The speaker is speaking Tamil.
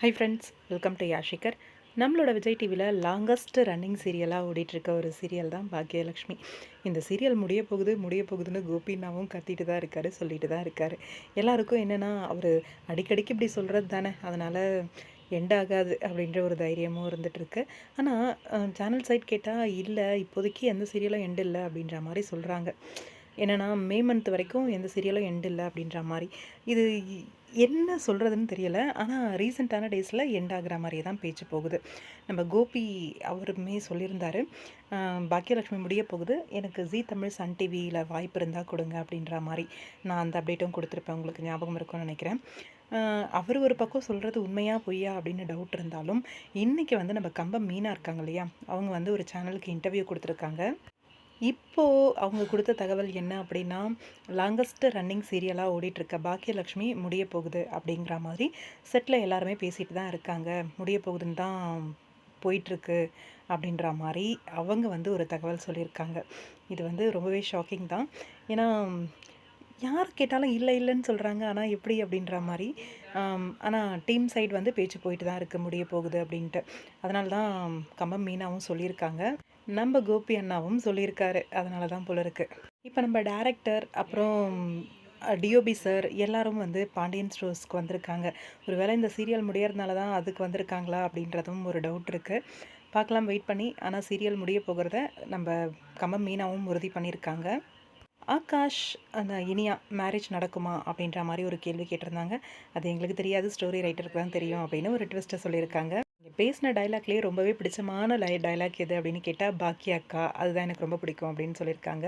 ஹை ஃப்ரெண்ட்ஸ் வெல்கம் டு யாஷிகர் நம்மளோட விஜய் டிவியில் லாங்கஸ்ட் ரன்னிங் சீரியலாக ஓடிட்டுருக்க ஒரு சீரியல் தான் பாக்யலக்ஷ்மி. இந்த சீரியல் முடிய போகுது முடிய போகுதுன்னு கோபினாவும் கத்திட்டு தான் இருக்கார் சொல்லிட்டு தான் இருக்கார். எல்லாருக்கும் என்னென்னா அவர் அடிக்கடிக்கு இப்படி சொல்கிறது தானே அதனால் எண்ட் ஆகாது அப்படின்ற ஒரு தைரியமும் இருந்துகிட்ருக்கு ஆனால் சேனல் சைட் கேட்டால் இல்லை இப்போதைக்கு எந்த சீரியலும் எண்ட் இல்லை அப்படின்ற மாதிரி சொல்கிறாங்க என்னென்னா மே மந்த் வரைக்கும் எந்த சீரியலும் எண்ட் இல்லை அப்படின்ற மாதிரி. இது என்ன சொல்கிறதுன்னு தெரியலை. ஆனால் ரீசெண்டான டேஸில் எண்ட் ஆகிற மாதிரியே தான் பேச்சு போகுது. நம்ம கோபி அவருமே சொல்லியிருந்தார் பாக்கியலட்சுமி முடிய போகுது. எனக்கு ஜி தமிழ் சன் டிவியில் வாய்ப்பு இருந்தால் கொடுங்க அப்படின்ற மாதிரி நான் அந்த அப்டேட்டும் கொடுத்துருப்பேன். உங்களுக்கு ஞாபகம் இருக்கும்னு நினைக்கிறேன். அவர் ஒரு பக்கம் சொல்கிறது உண்மையாக பொய்யா அப்படின்னு டவுட் இருந்தாலும் இன்றைக்கி வந்து நம்ம கம்பம் மீனாக இருக்காங்க இல்லையா? அவங்க வந்து ஒரு சேனலுக்கு இன்டர்வியூ கொடுத்துருக்காங்க. இப்போது அவங்க கொடுத்த தகவல் என்ன அப்படின்னா லாங்கஸ்ட் ரன்னிங் சீரியலாக ஓடிட்டுருக்க பாக்கியலக்ஷ்மி முடிய போகுது அப்படிங்கிற மாதிரி செட்டில் எல்லாருமே பேசிகிட்டு தான் இருக்காங்க. முடிய போகுதுன்னு தான் போயிட்டுருக்கு அப்படின்ற மாதிரி அவங்க வந்து ஒரு தகவல் சொல்லியிருக்காங்க. இது வந்து ரொம்பவே ஷாக்கிங் தான். ஏன்னா யார் கேட்டாலும் இல்லை இல்லைன்னு சொல்கிறாங்க ஆனால் எப்படி அப்படின்ற மாதிரி ஆனால் டீம் சைடு வந்து பேச்சு போயிட்டு தான் இருக்க முடிய போகுது அப்படின்ட்டு. அதனால தான் கம்பம் மீனாவும் சொல்லியிருக்காங்க. நம்ம கோபி அண்ணாவும் சொல்லியிருக்காரு. அதனால தான் போல இருக்குது இப்போ நம்ம டேரக்டர் அப்புறம் டிஓபி சார் எல்லாரும் வந்து பாண்டியன் ஸ்டோர்ஸ்க்கு வந்திருக்காங்க. ஒரு வேளை இந்த சீரியல் முடியறதுனால தான் அதுக்கு வந்திருக்காங்களா அப்படின்றதும் ஒரு டவுட் இருக்குது பார்க்கலாம் வெயிட் பண்ணி. ஆனால் சீரியல் முடிய போகிறத நம்ம கம்பம் மீனாவும் உறுதி பண்ணியிருக்காங்க. ஆகாஷ் அந்த இனியா மேரேஜ் நடக்குமா அப்படின்ற மாதிரி ஒரு கேள்வி கேட்டிருந்தாங்க. அது எங்களுக்கு தெரியாது. ஸ்டோரி ரைட்டருக்கு தான் தெரியும் அப்படின்னு ஒரு ட்விஸ்ட்டை சொல்லியிருக்காங்க. பேசின டைலாக்லேயே ரொம்பவே பிடிச்சமான லை டைலாக் எது அப்படின்னு கேட்டால் பாக்கிய அக்கா அதுதான் எனக்கு ரொம்ப பிடிக்கும் அப்படின்னு சொல்லியிருக்காங்க.